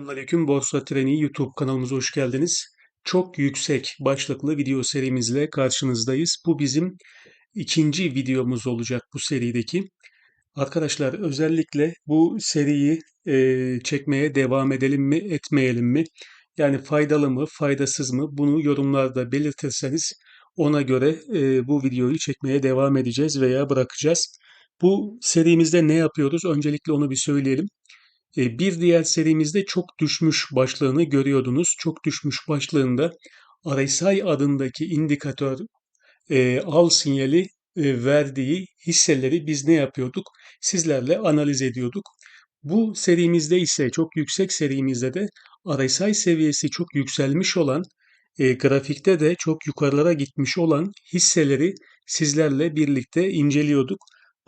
Selamünaleyküm Borsa Treni YouTube kanalımıza hoş geldiniz. Çok yüksek başlıklı video serimizle karşınızdayız. Bu bizim ikinci videomuz olacak bu serideki. Arkadaşlar özellikle bu seriyi e, çekmeye devam edelim mi etmeyelim mi? Yani faydalı mı faydasız mı bunu yorumlarda belirtirseniz ona göre e, bu videoyu çekmeye devam edeceğiz veya bırakacağız. Bu serimizde ne yapıyoruz? Öncelikle onu bir söyleyelim. E, bir diğer serimizde çok düşmüş başlığını görüyordunuz. Çok düşmüş başlığında RSI adındaki indikatör e, al sinyali e, verdiği hisseleri biz ne yapıyorduk? Sizlerle analiz ediyorduk. Bu serimizde ise çok yüksek serimizde de RSI seviyesi çok yükselmiş olan e, grafikte de çok yukarılara gitmiş olan hisseleri sizlerle birlikte inceliyorduk.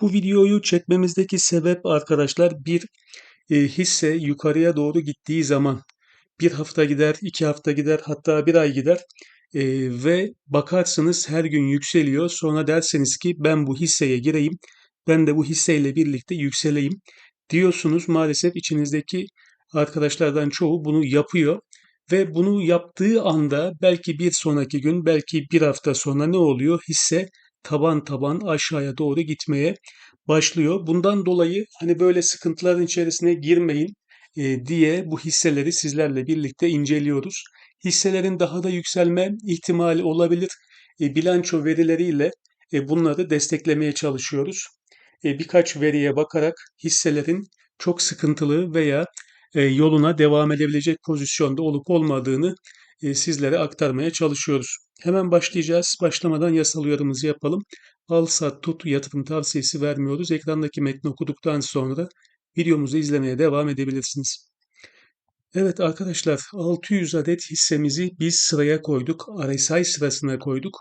Bu videoyu çekmemizdeki sebep arkadaşlar bir hisse yukarıya doğru gittiği zaman bir hafta gider, iki hafta gider, hatta bir ay gider e, ve bakarsınız her gün yükseliyor. Sonra derseniz ki ben bu hisseye gireyim, ben de bu hisseyle birlikte yükseleyim diyorsunuz. Maalesef içinizdeki arkadaşlardan çoğu bunu yapıyor ve bunu yaptığı anda belki bir sonraki gün, belki bir hafta sonra ne oluyor? Hisse taban taban aşağıya doğru gitmeye başlıyor. Bundan dolayı hani böyle sıkıntıların içerisine girmeyin e, diye bu hisseleri sizlerle birlikte inceliyoruz. Hisselerin daha da yükselme ihtimali olabilir. E, bilanço verileriyle e, bunları desteklemeye çalışıyoruz. E, birkaç veriye bakarak hisselerin çok sıkıntılı veya e, yoluna devam edebilecek pozisyonda olup olmadığını e, sizlere aktarmaya çalışıyoruz. Hemen başlayacağız. Başlamadan yasal uyarımızı yapalım. Al, sat, tut yatırım tavsiyesi vermiyoruz. Ekrandaki metni okuduktan sonra videomuzu izlemeye devam edebilirsiniz. Evet arkadaşlar 600 adet hissemizi biz sıraya koyduk. RSI sırasına koyduk.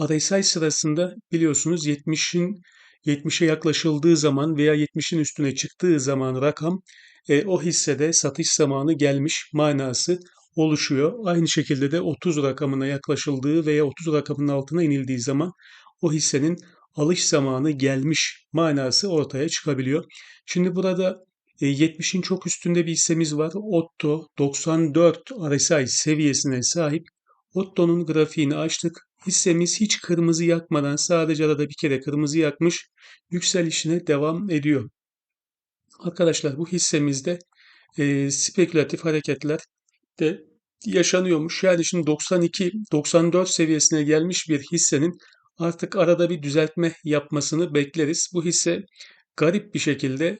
RSI sırasında biliyorsunuz 70'in 70'e yaklaşıldığı zaman veya 70'in üstüne çıktığı zaman rakam e, o hissede satış zamanı gelmiş manası oluşuyor. Aynı şekilde de 30 rakamına yaklaşıldığı veya 30 rakamının altına inildiği zaman o hissenin alış zamanı gelmiş manası ortaya çıkabiliyor. Şimdi burada 70'in e, çok üstünde bir hissemiz var. Otto 94 RSI seviyesine sahip. Otto'nun grafiğini açtık. Hissemiz hiç kırmızı yakmadan sadece arada bir kere kırmızı yakmış yükselişine devam ediyor. Arkadaşlar bu hissemizde e, spekülatif hareketler de yaşanıyormuş. Yani şimdi 92-94 seviyesine gelmiş bir hissenin artık arada bir düzeltme yapmasını bekleriz. Bu hisse garip bir şekilde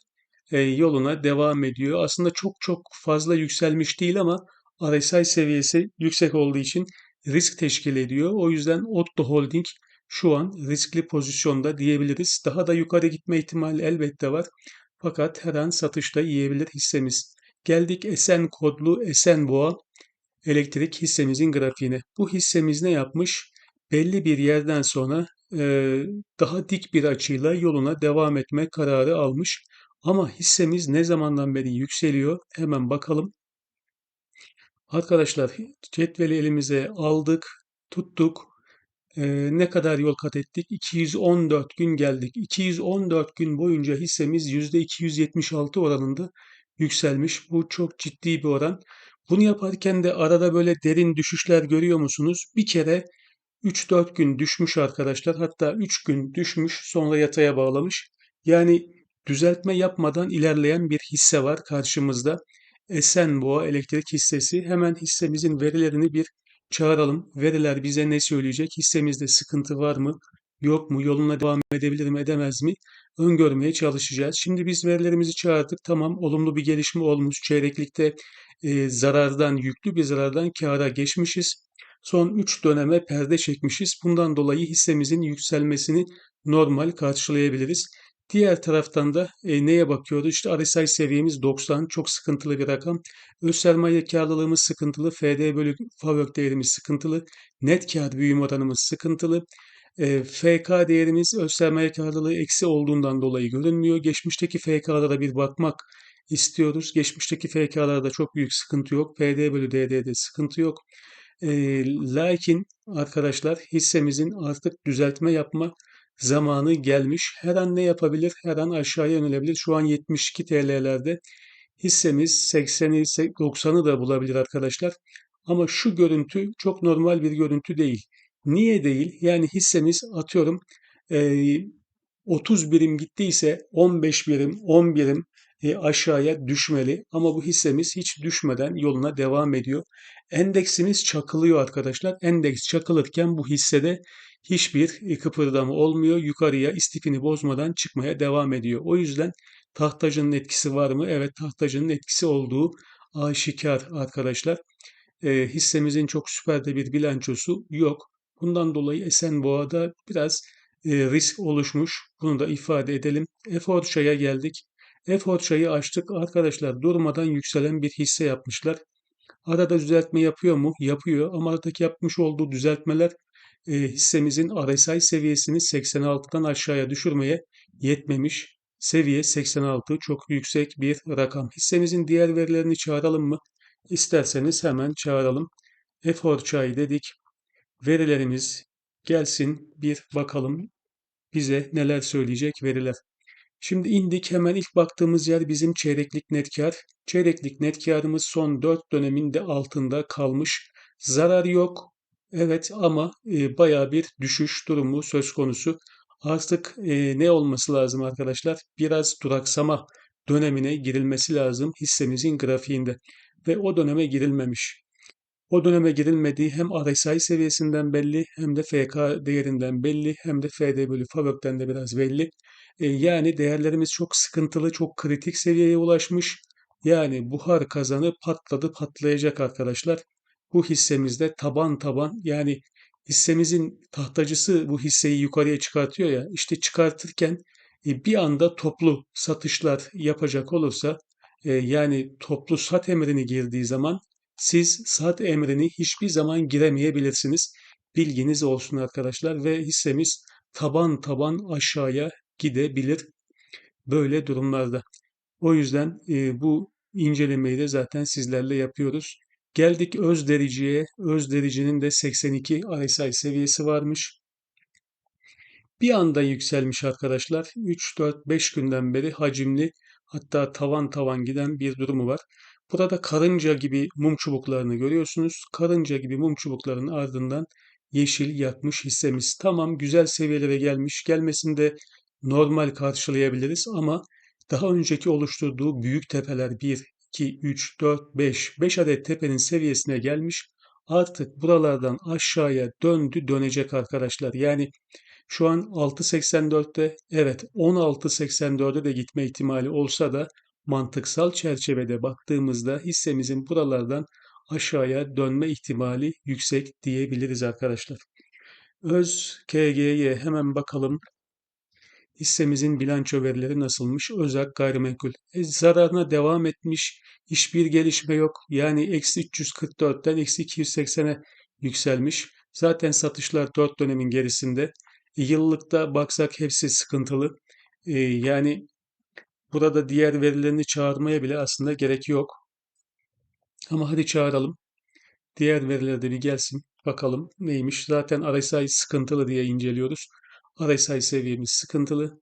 e, yoluna devam ediyor. Aslında çok çok fazla yükselmiş değil ama RSI seviyesi yüksek olduğu için risk teşkil ediyor. O yüzden Otto Holding şu an riskli pozisyonda diyebiliriz. Daha da yukarı gitme ihtimali elbette var. Fakat her an satışta yiyebilir hissemiz. Geldik Esen kodlu Esenboğa elektrik hissemizin grafiğine. Bu hissemiz ne yapmış? Belli bir yerden sonra e, daha dik bir açıyla yoluna devam etme kararı almış. Ama hissemiz ne zamandan beri yükseliyor? Hemen bakalım. Arkadaşlar cetveli elimize aldık, tuttuk. Ee, ne kadar yol kat ettik? 214 gün geldik. 214 gün boyunca hissemiz %276 oranında yükselmiş. Bu çok ciddi bir oran. Bunu yaparken de arada böyle derin düşüşler görüyor musunuz? Bir kere 3-4 gün düşmüş arkadaşlar. Hatta 3 gün düşmüş sonra yataya bağlamış. Yani düzeltme yapmadan ilerleyen bir hisse var karşımızda. Esenboğa elektrik hissesi. Hemen hissemizin verilerini bir çağıralım. Veriler bize ne söyleyecek? Hissemizde sıkıntı var mı? Yok mu? Yoluna devam edebilir mi? Edemez mi? Öngörmeye çalışacağız. Şimdi biz verilerimizi çağırdık. Tamam olumlu bir gelişme olmuş. Çeyreklikte e, zarardan, yüklü bir zarardan kâra geçmişiz. Son 3 döneme perde çekmişiz. Bundan dolayı hissemizin yükselmesini normal karşılayabiliriz. Diğer taraftan da e, neye bakıyoruz? İşte RSI seviyemiz 90 çok sıkıntılı bir rakam. Öz sermaye karlılığımız sıkıntılı. FD bölü FAVÖK değerimiz sıkıntılı. Net kar büyüme oranımız sıkıntılı. E, FK değerimiz öz sermaye karlılığı eksi olduğundan dolayı görünmüyor. Geçmişteki FK'lara bir bakmak istiyoruz. Geçmişteki FK'larda çok büyük sıkıntı yok. PD bölü DD'de sıkıntı yok. E, lakin arkadaşlar hissemizin artık düzeltme yapma zamanı gelmiş. Her an ne yapabilir? Her an aşağıya yönelebilir. Şu an 72 TL'lerde Hissemiz 80'i 90'ı da bulabilir arkadaşlar. Ama şu görüntü çok normal bir görüntü değil. Niye değil? Yani hissemiz atıyorum eee, 30 birim gittiyse 15 birim, 10 birim aşağıya düşmeli. Ama bu hissemiz hiç düşmeden yoluna devam ediyor. Endeksimiz çakılıyor arkadaşlar. Endeks çakılırken bu hissede hiçbir kıpırdama olmuyor. Yukarıya istifini bozmadan çıkmaya devam ediyor. O yüzden tahtacının etkisi var mı? Evet tahtacının etkisi olduğu aşikar arkadaşlar. E, hissemizin çok süper de bir bilançosu yok. Bundan dolayı Esenboğa'da biraz e, risk oluşmuş. Bunu da ifade edelim. Efor çaya geldik. Efor çayı açtık. Arkadaşlar durmadan yükselen bir hisse yapmışlar. Arada düzeltme yapıyor mu? Yapıyor. Ama aradaki yapmış olduğu düzeltmeler e, hissemizin RSI seviyesini 86'dan aşağıya düşürmeye yetmemiş. Seviye 86 çok yüksek bir rakam. Hissemizin diğer verilerini çağıralım mı? İsterseniz hemen çağıralım. Efor çay dedik. Verilerimiz gelsin bir bakalım bize neler söyleyecek veriler. Şimdi indik hemen ilk baktığımız yer bizim çeyreklik net kar. Çeyreklik net karımız son 4 döneminde altında kalmış. Zarar yok. Evet ama e, baya bir düşüş durumu söz konusu. Artık e, ne olması lazım arkadaşlar? Biraz duraksama dönemine girilmesi lazım hissemizin grafiğinde. Ve o döneme girilmemiş. O döneme girilmediği hem RSI seviyesinden belli hem de FK değerinden belli hem de FD bölü FAVÖK'ten de biraz belli. E, yani değerlerimiz çok sıkıntılı, çok kritik seviyeye ulaşmış. Yani buhar kazanı patladı patlayacak arkadaşlar. Bu hissemizde taban taban yani hissemizin tahtacısı bu hisseyi yukarıya çıkartıyor ya işte çıkartırken e, bir anda toplu satışlar yapacak olursa e, yani toplu sat emrini girdiği zaman siz sat emrini hiçbir zaman giremeyebilirsiniz. Bilginiz olsun arkadaşlar ve hissemiz taban taban aşağıya gidebilir böyle durumlarda. O yüzden e, bu incelemeyi de zaten sizlerle yapıyoruz. Geldik öz dericiye. Öz dericinin de 82 RSI seviyesi varmış. Bir anda yükselmiş arkadaşlar. 3, 4, 5 günden beri hacimli hatta tavan tavan giden bir durumu var. Burada karınca gibi mum çubuklarını görüyorsunuz. Karınca gibi mum çubuklarının ardından yeşil yakmış hissemiz. Tamam güzel seviyelere gelmiş. Gelmesini de normal karşılayabiliriz ama daha önceki oluşturduğu büyük tepeler 1, 2, 3, 4, 5, 5 adet tepenin seviyesine gelmiş. Artık buralardan aşağıya döndü dönecek arkadaşlar. Yani şu an 6.84'te evet 16.84'e de gitme ihtimali olsa da mantıksal çerçevede baktığımızda hissemizin buralardan aşağıya dönme ihtimali yüksek diyebiliriz arkadaşlar. Öz KG'ye hemen bakalım. Hissemizin bilanço verileri nasılmış? Özak gayrimenkul. E, zararına devam etmiş. Hiçbir gelişme yok. Yani eksi 344'ten eksi 280'e yükselmiş. Zaten satışlar 4 dönemin gerisinde. E, yıllıkta baksak hepsi sıkıntılı. E, yani burada diğer verilerini çağırmaya bile aslında gerek yok. Ama hadi çağıralım. Diğer veriler de bir gelsin. Bakalım neymiş. Zaten RSI sıkıntılı diye inceliyoruz. RSI seviyemiz sıkıntılı.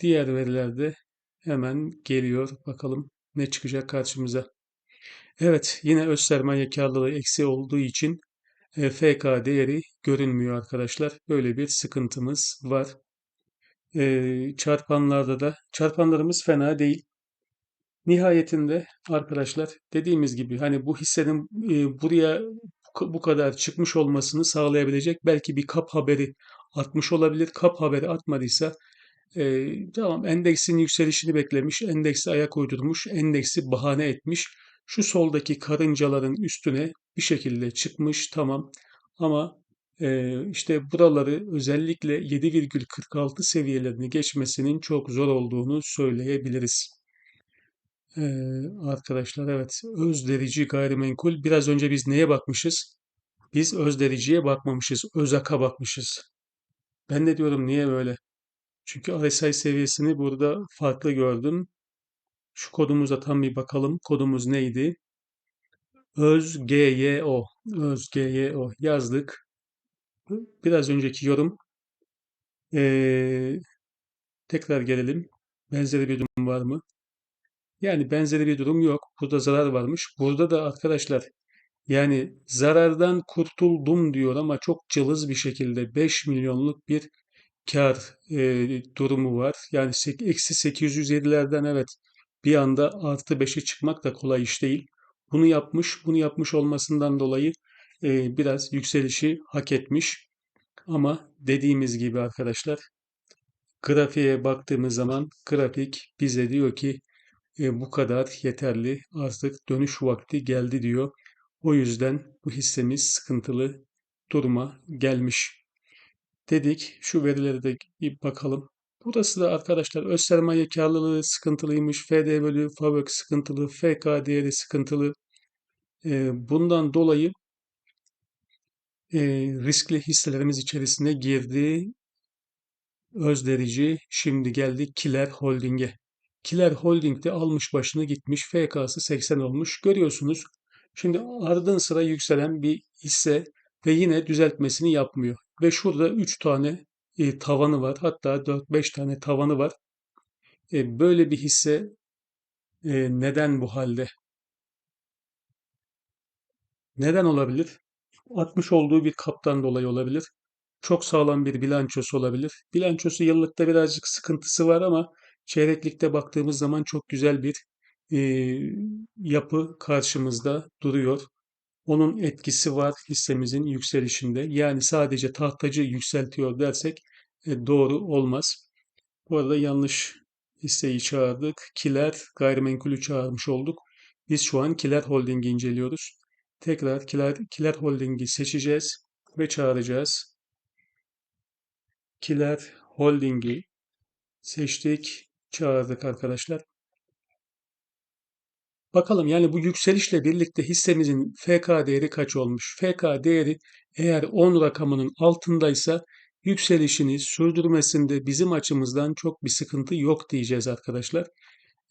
Diğer verilerde hemen geliyor. Bakalım ne çıkacak karşımıza. Evet yine öz sermaye karlılığı eksi olduğu için e, FK değeri görünmüyor arkadaşlar. Böyle bir sıkıntımız var. E, çarpanlarda da çarpanlarımız fena değil. Nihayetinde arkadaşlar dediğimiz gibi hani bu hissenin e, buraya bu kadar çıkmış olmasını sağlayabilecek belki bir kap haberi atmış olabilir. Kap haberi atmadıysa e, tamam endeksin yükselişini beklemiş, endeksi ayak uydurmuş, endeksi bahane etmiş. Şu soldaki karıncaların üstüne bir şekilde çıkmış tamam ama işte buraları özellikle 7,46 seviyelerini geçmesinin çok zor olduğunu söyleyebiliriz. Arkadaşlar evet özlerici gayrimenkul biraz önce biz neye bakmışız? Biz özlericiye bakmamışız. Özak'a bakmışız. Ben de diyorum niye böyle? Çünkü RSI seviyesini burada farklı gördüm. Şu kodumuza tam bir bakalım. Kodumuz neydi? ÖzGYO. ÖzGYO yazdık. Biraz önceki yorum. Ee, tekrar gelelim. Benzeri bir durum var mı? Yani benzeri bir durum yok. Burada zarar varmış. Burada da arkadaşlar yani zarardan kurtuldum diyor ama çok cılız bir şekilde 5 milyonluk bir kar e, durumu var. Yani eksi 807'lerden evet bir anda artı 5'e çıkmak da kolay iş değil. Bunu yapmış, bunu yapmış olmasından dolayı e, biraz yükselişi hak etmiş. Ama dediğimiz gibi arkadaşlar grafiğe baktığımız zaman grafik bize diyor ki e, bu kadar yeterli artık dönüş vakti geldi diyor. O yüzden bu hissemiz sıkıntılı duruma gelmiş. Dedik şu verilere de bir bakalım. Burası da arkadaşlar öz sermaye karlılığı sıkıntılıymış. FD bölü FAVÖK sıkıntılı. FK değeri sıkıntılı. E, bundan dolayı e, riskli hisselerimiz içerisine girdi. Özderici şimdi geldi Kiler Holding'e. Kiler Holding de almış başını gitmiş. FK'sı 80 olmuş. Görüyorsunuz. Şimdi ardın sıra yükselen bir hisse ve yine düzeltmesini yapmıyor. Ve şurada 3 tane e, tavanı var. Hatta 4-5 tane tavanı var. E, böyle bir hisse e, neden bu halde? Neden olabilir? Atmış olduğu bir kaptan dolayı olabilir. Çok sağlam bir bilançosu olabilir. Bilançosu yıllıkta birazcık sıkıntısı var ama çeyreklikte baktığımız zaman çok güzel bir e, yapı karşımızda duruyor. Onun etkisi var hissemizin yükselişinde. Yani sadece tahtacı yükseltiyor dersek e, doğru olmaz. Bu arada yanlış hisseyi çağırdık. Kiler gayrimenkulü çağırmış olduk. Biz şu an Kiler Holding'i inceliyoruz. Tekrar Kiler, Kiler Holding'i seçeceğiz ve çağıracağız. Kiler Holding'i seçtik, çağırdık arkadaşlar. Bakalım yani bu yükselişle birlikte hissemizin FK değeri kaç olmuş? FK değeri eğer 10 rakamının altındaysa yükselişini sürdürmesinde bizim açımızdan çok bir sıkıntı yok diyeceğiz arkadaşlar.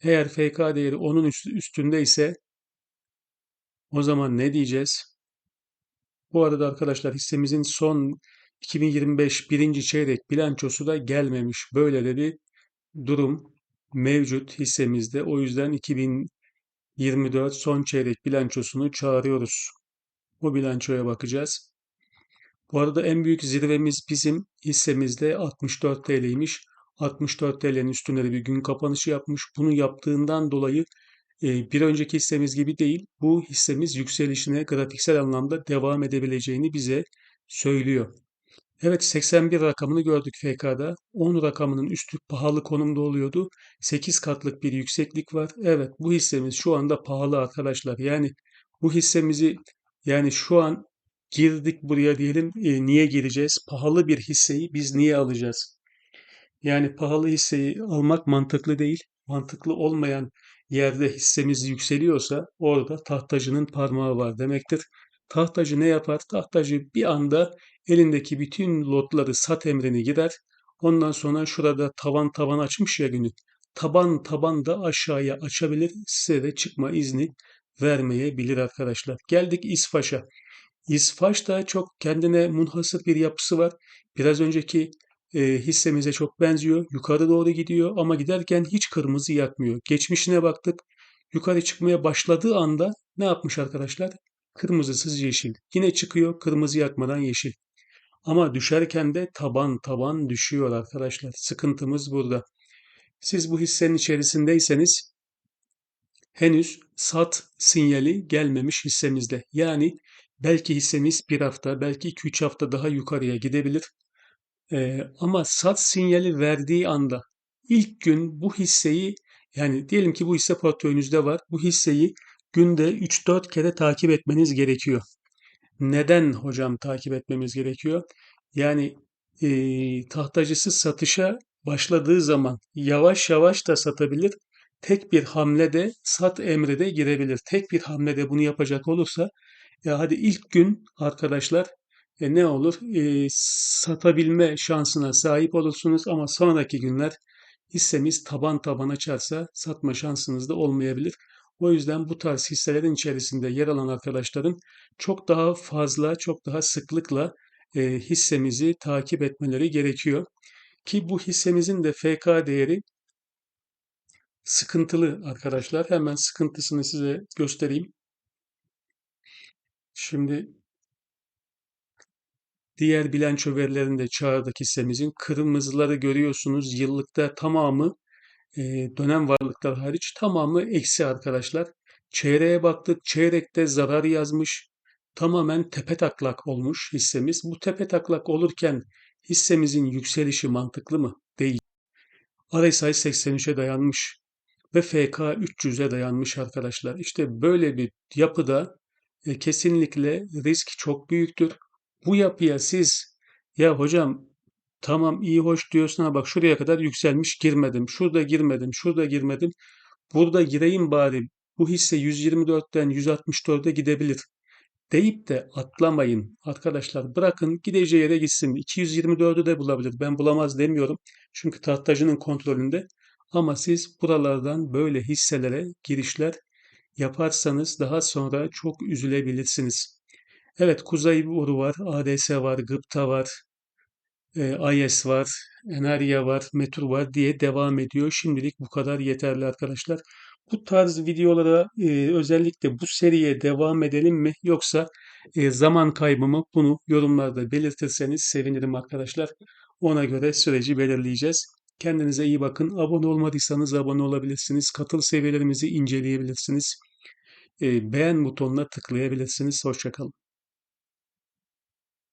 Eğer FK değeri 10'un üstünde ise o zaman ne diyeceğiz? Bu arada arkadaşlar hissemizin son 2025 birinci çeyrek bilançosu da gelmemiş. Böyle de bir durum mevcut hissemizde. O yüzden 2024 son çeyrek bilançosunu çağırıyoruz. O bilançoya bakacağız. Bu arada en büyük zirvemiz bizim hissemizde 64 TL'ymiş. 64 TL'nin üstünde de bir gün kapanışı yapmış. Bunu yaptığından dolayı bir önceki hissemiz gibi değil. Bu hissemiz yükselişine grafiksel anlamda devam edebileceğini bize söylüyor. Evet 81 rakamını gördük FK'da. 10 rakamının üstü pahalı konumda oluyordu. 8 katlık bir yükseklik var. Evet bu hissemiz şu anda pahalı arkadaşlar. Yani bu hissemizi yani şu an girdik buraya diyelim e, niye gireceğiz? Pahalı bir hisseyi biz niye alacağız? Yani pahalı hisseyi almak mantıklı değil. Mantıklı olmayan yerde hissemiz yükseliyorsa orada tahtacının parmağı var demektir. Tahtacı ne yapar? Tahtacı bir anda elindeki bütün lotları sat emrini gider. Ondan sonra şurada tavan tavan açmış ya günü. Taban taban da aşağıya açabilir. Size de çıkma izni vermeyebilir arkadaşlar. Geldik İsfaş'a. İsfaş da çok kendine munhasır bir yapısı var. Biraz önceki e, hissemize çok benziyor. Yukarı doğru gidiyor ama giderken hiç kırmızı yakmıyor. Geçmişine baktık. Yukarı çıkmaya başladığı anda ne yapmış arkadaşlar? Kırmızısız yeşil. Yine çıkıyor kırmızı yakmadan yeşil. Ama düşerken de taban taban düşüyor arkadaşlar. Sıkıntımız burada. Siz bu hissenin içerisindeyseniz henüz sat sinyali gelmemiş hissemizde. Yani belki hissemiz bir hafta, belki 2-3 hafta daha yukarıya gidebilir. Ee, ama sat sinyali verdiği anda ilk gün bu hisseyi yani diyelim ki bu hisse portföyünüzde var. Bu hisseyi günde 3-4 kere takip etmeniz gerekiyor. Neden hocam takip etmemiz gerekiyor? Yani e, tahtacısı satışa başladığı zaman yavaş yavaş da satabilir. Tek bir hamlede sat emri de girebilir. Tek bir hamlede bunu yapacak olursa ya hadi ilk gün arkadaşlar e, ne olur? E, satabilme şansına sahip olursunuz ama sonraki günler hissemiz taban taban açarsa satma şansınız da olmayabilir. O yüzden bu tarz hisselerin içerisinde yer alan arkadaşların çok daha fazla, çok daha sıklıkla e, hissemizi takip etmeleri gerekiyor. Ki bu hissemizin de FK değeri sıkıntılı arkadaşlar. Hemen sıkıntısını size göstereyim. Şimdi diğer bilanço verilerinde çağrıdaki hissemizin kırmızıları görüyorsunuz. Yıllıkta tamamı e, dönem varlıklar hariç tamamı eksi arkadaşlar. Çeyreğe baktık. Çeyrekte zarar yazmış. Tamamen tepe taklak olmuş hissemiz. Bu tepe taklak olurken hissemizin yükselişi mantıklı mı? Değil. RSI 83'e dayanmış ve FK 300'e dayanmış arkadaşlar. İşte böyle bir yapıda e, kesinlikle risk çok büyüktür. Bu yapıya siz ya hocam tamam iyi hoş diyorsun ama bak şuraya kadar yükselmiş girmedim. Şurada girmedim, şurada girmedim. Burada gireyim bari. Bu hisse 124'ten 164'e gidebilir deyip de atlamayın arkadaşlar. Bırakın gideceği yere gitsin. 224'ü de bulabilir. Ben bulamaz demiyorum. Çünkü tahtacının kontrolünde. Ama siz buralardan böyle hisselere girişler yaparsanız daha sonra çok üzülebilirsiniz. Evet Kuzey Boru var, ADS var, Gıpta var, e, IS var, Enerya var, Metur var diye devam ediyor. Şimdilik bu kadar yeterli arkadaşlar. Bu tarz videolara e, özellikle bu seriye devam edelim mi yoksa e, zaman kaybı mı bunu yorumlarda belirtirseniz sevinirim arkadaşlar. Ona göre süreci belirleyeceğiz. Kendinize iyi bakın. Abone olmadıysanız abone olabilirsiniz. Katıl seviyelerimizi inceleyebilirsiniz. E, beğen butonuna tıklayabilirsiniz. Hoşçakalın.